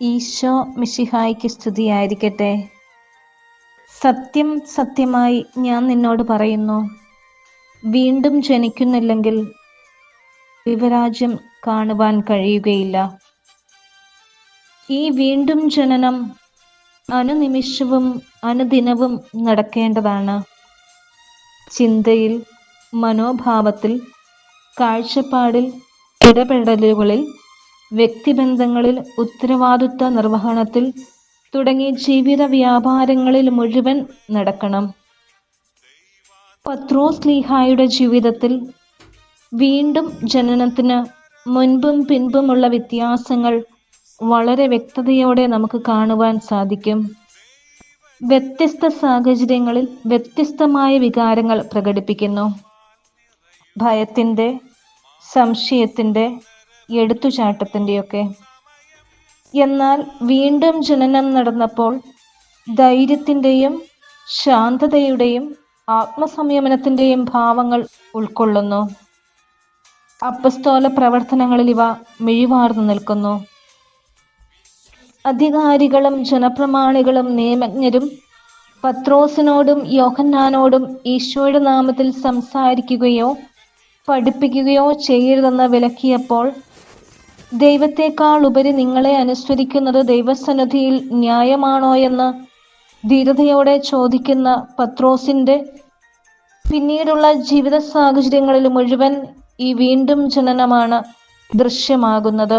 ഈശോ മിഷിഹായിക്ക് സ്തുതിയായിരിക്കട്ടെ. സത്യം സത്യമായി ഞാൻ നിന്നോട് പറയുന്നു. വീണ്ടും ജനിക്കുന്നില്ലെങ്കിൽ ദൈവരാജ്യം കാണുവാൻ കഴിയുകയില്ല. ഈ വീണ്ടും ജനനം അനുനിമിഷവും അനുദിനവും നടക്കേണ്ടതാണ്. ചിന്തയിൽ മനോഭാവത്തിൽ കാഴ്ചപ്പാടിൽ ഇടപെടലുകളിൽ വ്യക്തിബന്ധങ്ങളിൽ ഉത്തരവാദിത്വ നിർവഹണത്തിൽ തുടങ്ങി ജീവിത വ്യാപാരങ്ങളിൽ മുഴുവൻ നടക്കണം. പത്രോസ് ലീഹായുടെ ജീവിതത്തിൽ വീണ്ടും ജനനത്തിന് മുൻപും പിൻപുമുള്ള വ്യത്യാസങ്ങൾ വളരെ വ്യക്തതയോടെ നമുക്ക് കാണുവാൻ സാധിക്കും. വ്യത്യസ്ത സാഹചര്യങ്ങളിൽ വ്യത്യസ്തമായ വികാരങ്ങൾ പ്രകടിപ്പിക്കുന്നു. ഭയത്തിന്റെ സംശയത്തിന്റെ എടുത്തുചാട്ടത്തിന്റെയൊക്കെ. എന്നാൽ വീണ്ടും ജനനം നടന്നപ്പോൾ ധൈര്യത്തിന്റെയും ശാന്തതയുടെയും ആത്മസംയമനത്തിന്റെയും ഭാവങ്ങൾ ഉൾക്കൊള്ളുന്നു. അപ്പസ്തോല പ്രവർത്തനങ്ങളിൽ ഇവ മിഴിവാർന്നു നിൽക്കുന്നു. അധികാരികളും ജനപ്രമാണികളും നിയമജ്ഞരും പത്രോസിനോടും യോഹന്നാനോടും ഈശോയുടെ നാമത്തിൽ സംസാരിക്കുകയോ പഠിപ്പിക്കുകയോ ചെയ്യരുതെന്ന് വിലക്കിയപ്പോൾ ദൈവത്തെക്കാൾ ഉപരി നിങ്ങളെ അനുസ്മരിക്കുന്നത് ദൈവസന്നിധിയിൽ ന്യായമാണോ എന്ന് ധീരതയോടെ ചോദിക്കുന്ന പത്രോസിന്റെ പിന്നീടുള്ള ജീവിത സാഹചര്യങ്ങളിൽ മുഴുവൻ ഈ വീണ്ടും ജനനമാണ് ദൃശ്യമാകുന്നത്.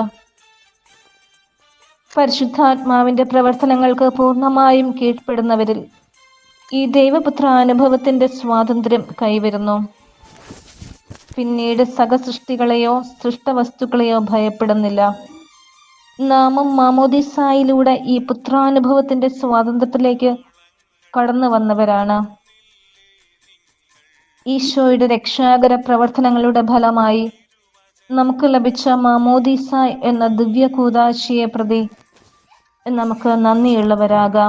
പരിശുദ്ധാത്മാവിന്റെ പ്രവർത്തനങ്ങൾക്ക് പൂർണമായും കീഴ്പ്പെടുന്നവരിൽ ഈ ദൈവപുത്ര അനുഭവത്തിന്റെ സ്വാതന്ത്ര്യം കൈവരുന്നു. പിന്നീട് സഹസൃഷ്ടികളെയോ സൃഷ്ടവസ്തുക്കളെയോ ഭയപ്പെടുന്നില്ല. നാമം മാമോദിസായിലൂടെ ഈ പുത്രാനുഭവത്തിന്റെ സ്വാതന്ത്ര്യത്തിലേക്ക് കടന്നു വന്നവരാണ് ഈശോയുടെ രക്ഷാകര പ്രവർത്തനങ്ങളുടെ ഫലമായി നമുക്ക് ലഭിച്ച മാമോദിസ എന്ന ദിവ്യ കൂതാശിയെ പ്രതി നമുക്ക് നന്ദിയുള്ളവരാകാം.